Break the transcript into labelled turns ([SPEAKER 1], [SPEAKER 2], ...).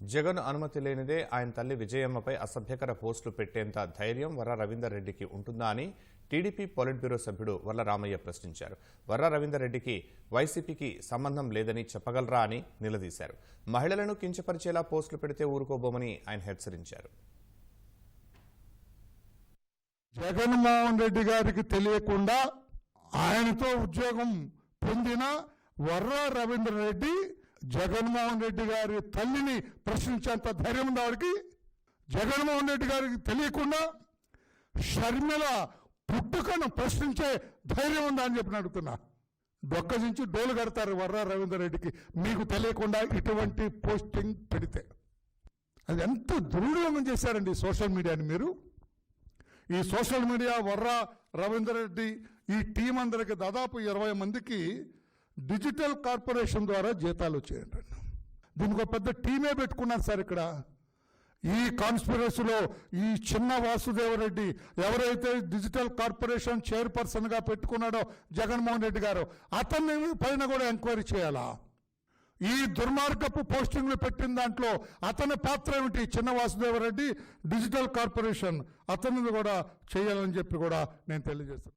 [SPEAKER 1] జగన్ అనుమతి లేనిదే ఆయన తల్లి విజయమ్మపై అసభ్యకర పోస్టులు పెట్టేంత ధైర్యం వర్ర రవీందర్ రెడ్డికి ఉంటుందా అని టీడీపీ పొలిట్ బ్యూరో సభ్యుడు వర్ల రామయ్య ప్రశ్నించారు. వర్ర రవీందర్ రెడ్డికి వైసీపీకి సంబంధం లేదని చెప్పగలరా అని నిలదీశారు. మహిళలను కించపరిచేలా పోస్టులు పెడితే ఊరుకోబోమని ఆయన హెచ్చరించారు.
[SPEAKER 2] జగన్మోహన్ రెడ్డి గారికి తెలియకుండా ఆయనతో ఉద్యోగం పొందిన వర్ర రవీంద్ర రెడ్డి జగన్మోహన్ రెడ్డి గారి తల్లిని ప్రశ్నించేంత ధైర్యం ఉంది ఆవిడకి. జగన్మోహన్ రెడ్డి గారికి తెలియకుండా షర్మిల పుట్టుకను ప్రశ్నించే ధైర్యం ఉందా అని చెప్పి అడుగుతున్నా. డొక్కజించి డోలు కడతారు వర్రా రవీంద్ర రెడ్డికి. మీకు తెలియకుండా ఇటువంటి పోస్టింగ్ పెడితే. అది ఎంత దుర్వినియోగం చేశారండి సోషల్ మీడియాని మీరు. ఈ సోషల్ మీడియా వర్రా రవీందర్ రెడ్డి ఈ టీం అందరికి దాదాపు ఇరవై మందికి డిజిటల్ కార్పొరేషన్ ద్వారా జీతాలు చేయండి దీనికి ఒక పెద్ద టీమే పెట్టుకున్నారు సార్ ఇక్కడ. ఈ కాన్స్పిరసీలో ఈ చిన్న వాసుదేవరెడ్డి ఎవరైతే డిజిటల్ కార్పొరేషన్ చైర్పర్సన్గా పెట్టుకున్నాడో జగన్మోహన్ రెడ్డి గారు అతన్ని పైన కూడా ఎంక్వైరీ చేయాలా? ఈ దుర్మార్గపు పోస్టింగ్లు పెట్టిన దాంట్లో అతని పాత్ర ఏమిటి? చిన్న వాసుదేవరెడ్డి డిజిటల్ కార్పొరేషన్ అతనిని కూడా చేయాలని చెప్పి కూడా నేను తెలియజేస్తాను